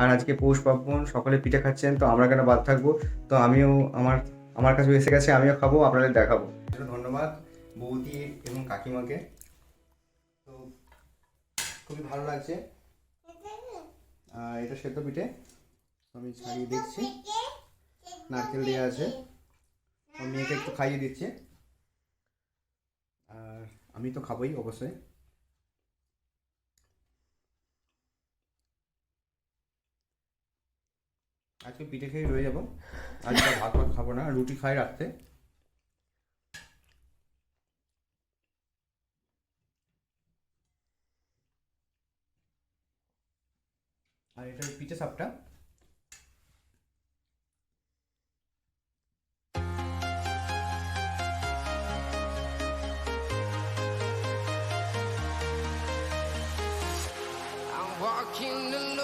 আর আজকে পৌষ পার্বণ, সকলে পিঠে খাচ্ছেন, তো আমরা কেন বাদ থাকব? তো আমিও আমার আমার কাছে এসে গেছে, আমিও খাব, আপনাদের দেখাবো। ধন্যবাদ, বৌদি এবং কাকিমাকে। তো খুবই ভালো লাগছে। আর এটা সেদ্ধ পিঠে। আমি ছাড়িয়ে দেখছি নারকেল দেওয়া আছে। মেয়েকে একটু খাইয়ে দিচ্ছে। আর আমি তো খাবোই, অবশ্যই। আজকে পিঠে খেয়ে রয়ে যাব। আজকে ভাত ভাত খাব না রুটি খাই রাখতে আর এটা পিঠে সাপটা। Walking alone,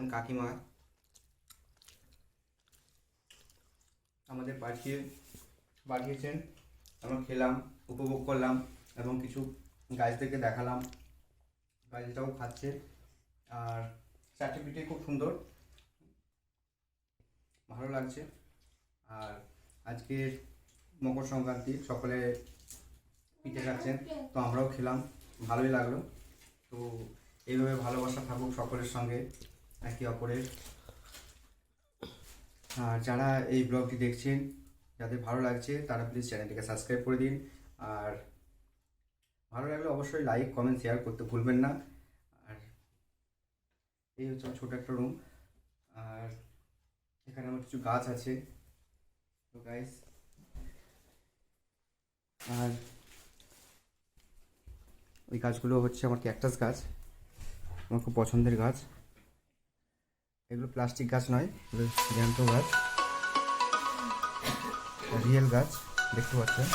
and কাকিমা। আমাদের পাঠিয়ে পাঠিয়েছেন আমরা খেলাম, উপভোগ করলাম এবং কিছু গাছদেরকে দেখালাম। গাছটাও খাচ্ছে। আর চারটে খুব সুন্দর। ভালো লাগছে। আর আজকের মকর সংক্রান্তি, সকলে পিঠে খাচ্ছেন, তো আমরাও খেলাম। ভালোই লাগল। তো এইভাবে ভালোবাসা থাকুক সকলের সঙ্গে। একে অপরের। আর যারা এই ব্লগটি দেখছেন, যাদের ভালো লাগছে, তারা প্লিজ চ্যানেলটিকে সাবস্ক্রাইব করে দিন। আর ভালো লাগলে অবশ্যই লাইক কমেন্ট শেয়ার করতে ভুলবেন না। আর এই হচ্ছে আমার ছোটো একটা রুম আর এখানে আমার কিছু গাছ আছে। তো গাইস আর ওই গাছগুলো হচ্ছে আমার ক্যাকটাস গাছ। আমার খুব পছন্দের গাছ। এগুলো প্লাস্টিক গাছ নয় এগুলো জ্যান্ত গাছ। রিয়েল গাছ দেখতে পাচ্ছেন।